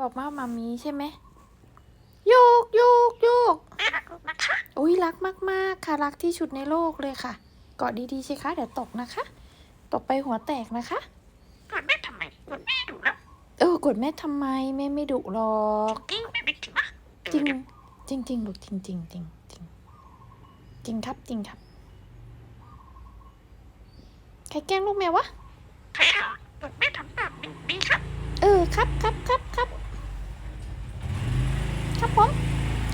บอกว่ามามีใช่ไหมโยกโยกโยกแม่รักลูกนะคะอุ้ยรักมาก ๆ ค่ะ รักที่สุดในโลกเลยค่ะ เกาะดีๆสิคะ เดี๋ยวตกนะคะ ตกไปหัวแตกนะคะกอดแม่ทำไมกอดแม่ดุแล้วเออกดแม่ทำไมแม่ไม่ดุหรอกกิ้งแม่ไม่ถึงนะจริงจริงจริงลูกจริงจริงจริงจริงจริงครับจริงครับใครแกล้งลูกแมววะใครอะกอดแม่ทำแบบนี้ดีครับ เออครับครับครับครับครับผม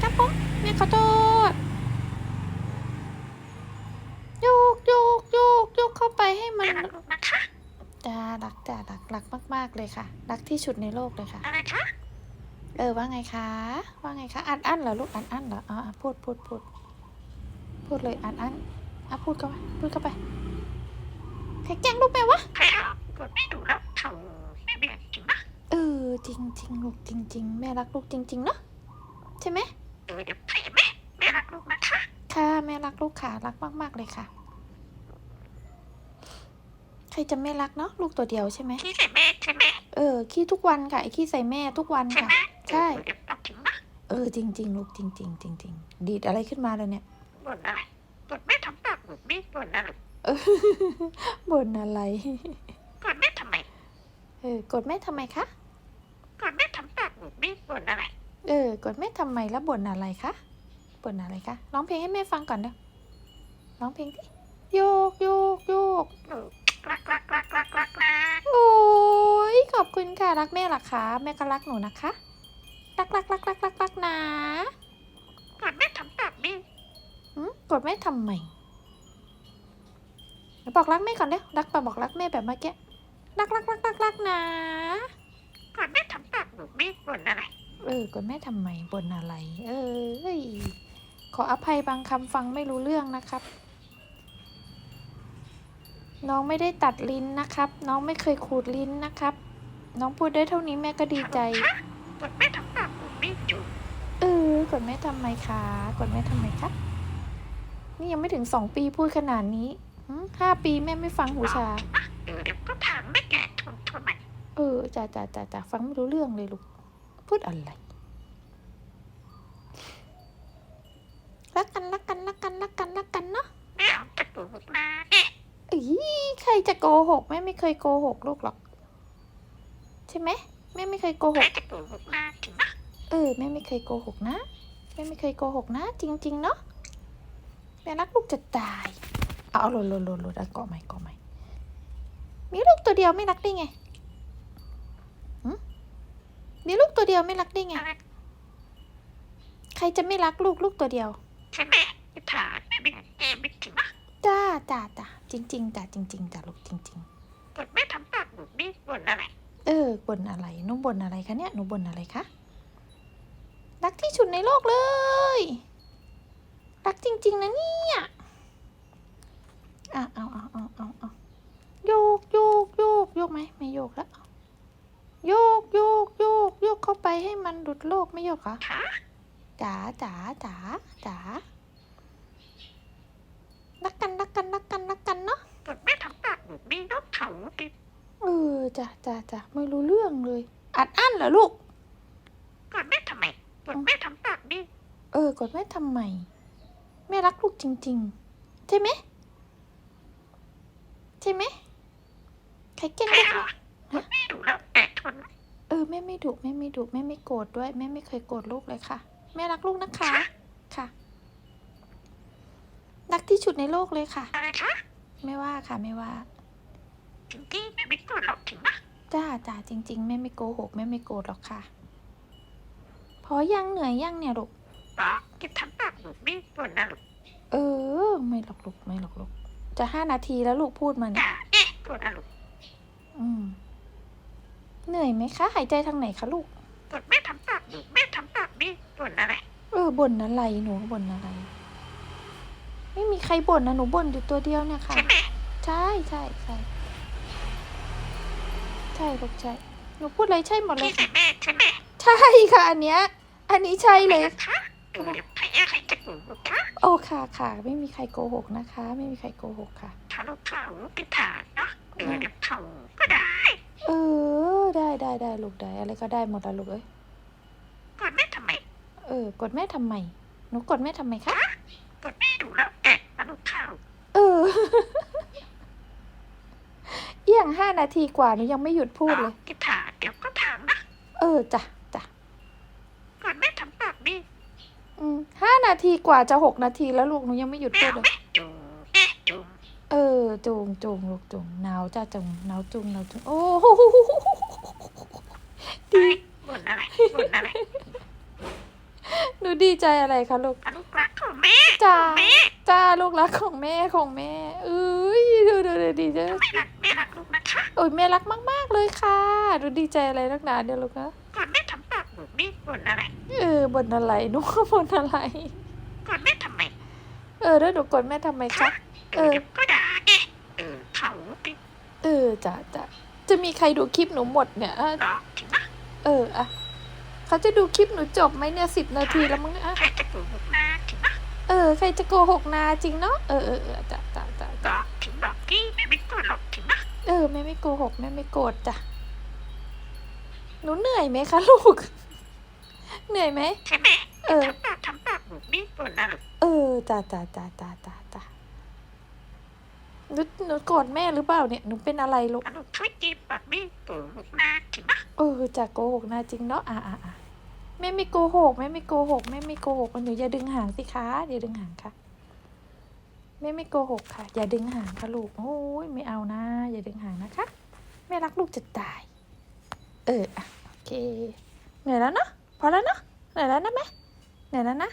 ครับผมแม่ขอโทษโยกโยกโยกโยกเข้าไปให้มั แม่ น รักลูกนะคะ จ้ารักจ้ารักรักมาก ๆ เลยค่ะ รักที่สุดในโลกเลยค่ะ อะไรคะ เออว่าไงคะ ว่าไงคะอันอันเหรอลูกอันอันเหรออ๋ออะพูดพูดพูดพูดเลยอันอันอะพูดเข้าไปพูดเข้าไปใครแกล้งลูกแมววะใครอะกอดแม่ดุแล้วเถ่าแม่ไม่ถึงนะเออจริงจริงลูกจริงจริงแม่รักลูกจริงๆเนาะใช่ไหมเออเดี๋ยวใครแม่แม่รักลูกนะคะค่ะแม่รักลูกค่ะรักมากๆเลยค่ะ ใครจะไม่รักเนาะลูกตัวเดียวใช่ไหมที่ใส่แม่ใช่ไหมเออขี้ทุกวันค่ะไอ้ขี้ใส่แม่ทุกวันใช่ค่ะไหมใช่เดี๋ยวต้องถึงนะเออจริง ๆ ลูกจริง ๆ จริง ๆ ดีดอะไรขึ้นมาเลยเนี่ยบ่นอะไรกอดแม่ทำแบบนี้บ่นอะไรเออบ่นอะไรกอดแม่ทำไมเออกดแม่ทำไมคะกอดแม่ทำแบบนี้บ่นอะไรเออกดแม่ทำไมแล้วบ่นอะไรคะบ่นอะไรคะร้องเพลงให้แม่ฟังก่อนเด้อร้องเพลงดิโยกโยกโยก เออรักรักรักรักรักนะโอ้ยขอบคุณค่ะรักแม่เหรอคะแม่ก็รักหนูนะคะ รักรักรักรักรักรักนะกอดแม่ทำแบบนี้หืมกดแม่ทำไมเดี๋ยวบอกรักแม่ก่อนเด้อรักไปบอกรักแม่แบบเมื่อกี้รักรักรักรักรักนะกอดแม่ทำแบบนี้บ่นอะไรเออกดแม่ทำไมบ่นอะไร เออเฮ้ยขออภัยบางคำฟังไม่รู้เรื่องนะครับ น้องไม่ได้ตัดลิ้นนะครับ น้องไม่เคยขูดลิ้นนะครับ น้องพูดได้เท่านี้แม่ก็ดีใจกดแม่ทำแบบนี้อยู่เออกดแม่ทำไมคะกดแม่ทำไมคะนี่ยังไม่ถึงสองปีพูดขนาดนี้หึห้าปีแม่ไม่ฟังหูชาเออเดี๋ยวก็ถามแม่แก่ทนทนใหม่เออจ่าจ่าจ่าจ่าฟังไม่รู้เรื่องเลยลูก พูดอะไรรักกันรักกันรักกันรักกันรักกันเนาะแม่เอาตะปูมาเนี่ย อีใครจะโกหกแม่ไม่เคยโกหกลูกหรอก ใช่ไหมแม่ไม่เคยโกหใครกตะปูมาถึงนะเออแม่ไม่เคยโกหกนะแม่ไม่เคยโกหกนะ จริง ๆ เนาะแม่รักลูกจะตาย เอาเอาหลุดหลุดหลุดหลุดเอาเกาะใหม่เกาะใหม่มีลูกตัวเดียวไม่รักได้ไงหึมีลูกตัวเดียวไม่รักได้ไงอะไรใครจะไม่รักลูกลูกตัวเดียวใช่ไหมจะถามแม่ไม่แม่ไม่ถึงนะจ้าจ้าจ้า จริงๆจ้าจริงๆจ้าลูกจริงกดแม่ทำแบบนี้บ่นอะไรๆ เออบ่นอะไรหนุ่บ่นอะไรคะเนี่ยหนูบ่นอะไรคะรักที่สุดในโลกเลย รักจริง ๆ นะเนี่ยอะเอาเอาเอาเอาเอาโยกโยกโยกโยกไหมไม่โยกแล้วโยกโยกโยกโยกเข้าไปให้มันหลุดโลกไม่โยกเหรอคะจ๋าจ๋าจ๋าจ๋ารักกันรักกันรักกันรักกันเนาะ กดแม่ทำแบบนี้นกเขาติด เออ จ้ะจ้ะจ้ะไม่รู้เรื่องเลย อัดอั้นเหรอลูก กดแม่ทำไม กดแม่ทำแบบนี้เออกดแม่ทำไม แม่รักลูกจริง ๆ ใช่ไหมใช่ไหมใครแกล้งใครลูกอะกดแม่ดุแล้วแต่ทนเออแม่ไม่ดุแม่ไม่ดุแม่ไม่โกรธด้วย แม่ไม่เคยโกรธลูกเลยค่ะ แม่รักลูกนะคะค่ะ รักที่สุดในโลกเลยค่ะ อะไรคะ ไม่ว่าค่ะไม่ว่าจ ริงๆแม่ไม่กดหรอกถึงนะจ้าจ้าจริง ๆ แม่ไม่โกหกแม่ไม่โกรธหรอกค่ะ พอยังเหนื่อยยังเนี่ยลูกบอกจะทำแบบนี้บ่นอะไรเออ ไม่หรอกลูกไม่หรอกลูก จะห้านาทีแล้วลูกพูดมาเนี่ยด่าเอ๊ะบ่นอะไรอืม เหนื่อยไหมคะ หายใจทางไหนคะลูกกดแม่ทำแบบนี้แม่ทำแบบนี้บ่นอะไรเออบ่นอะไรหนูบ่นอะไร ไม่มีใครบ่นนะหนูบ่นอยู่ตัวเดียวเนี่ยค่ะ ใช่ไหม ใช่ใช่ใช่ ใช่ลูกใช่หนูพูดอะไรใช่หมดเลที่ยใส่ค่ะแม่ใช่ไหมใช่ค่ะอันเนี้ย อันนี้ใช่เลย นะคะเออเดี๋ยวใครอะใครจะโกหกคะโอ้ค่ะค่ะ ไม่มีใครโกหกนะคะ ไม่มีใครโกหกค่ะ ถ้าเราเขาไปถ่ายเนาะเออเดี๋ยวเขาก็ได้อเออ ได้ได้ได้ลูกได้ อะไรก็ได้หมดละลูกเอ้ย กดแม่ทำไมเออ กดแม่ทำไม หนูกดแม่ทำไมคะ กดแม่ดูแล้วแกะมาลูกข้าวเออเอี่ยงห้า นาทีกว่าหนูยังไม่หยุดพูดเลย กิถาเดี๋ยวก็ถามนะ เออจ้ะจ้ะกดแม่ทำปากดีอืมห้านาทีกว่าจะหกนาทีแล้วลูกหนูยังไม่หยุดแม่พูดเอาเลยแม่จูงแม่จูงเออจูงจูงลูกจูงหนาวจ้าจูงหนาวจูงหนาวจูงโอ้โหดีบ่นอะไรบ่นอะไร หนูดีใจอะไรคะลูกลูกรักของแม่จ้าแม่จ้าลูกรักของแม่ของแม่เอ้ยดูดูดูดีจ้ะแม่รักแม่รักลูกนะคะโอ้ยแม่รักมาก ๆเลยค่ะดูดีใจอะไรนักหนาเดี๋ยวลูกนะกดแม่ทำปากแบบนี้บ่นอะไรเออบนอะไรหนูว่าบนอะไรกดแม่ทำไมเออแล้วหนูกดแม่ทำไมคะเออเดี๋ยวก็ด่าไงเออเขาไปเออจ้ะจ้ะจะมีใครดูคลิปหนูหมดเนี่ยอะหลอกถึงนะเอออะ เขาจะดูคลิปหนูจบไหมเนี่ยสิบนาทีแล้วมั้งเนี่ยอะใครจะโกหกนะถึงนะเออใครจะโกหกนาจริงเนาะเออเออเออจ้ะจ้ะจ้ะหลจ้ะอกถึงหลอกกี้แม่ไม่กดหรอกถึงนะเออแม่ไม่โกหกแม่ไม่โกรธจ้ะหนูเหนื่อยไหมคะลูก เหนื่อยไหมใช่ไหมเออทำปากทำปากแบบนี้บ่นอะไรเออจ้ะจ้ะจ้ะจ้ะจ้ะจ้ะหนูหนูโกรธแม่หรือเปล่าเนี่ยหนูเป็นอะไรลูกลูกช่วยจีบแบบนี้โกหกนะถึงนะเออจะโกหกนะจริงเนาะอะอะอะ ไม่ไม่โกหกไม่ไม่โกหกไม่ไม่โกหกหนูอย่าดึงหางสิคะอย่าดึงหางค่ะไม่ไม่โกหกค่ะ อย่าดึงหางค่ะลูกโอ้ยไม่เอานะ อย่าดึงหางนะคะแม่รักลูกจะตาย เออโอเคเหนื่อยแล้วเนาะพอแล้วเนาะเหนื่อยแล้วนะแม่เหนื่อยแล้วนะ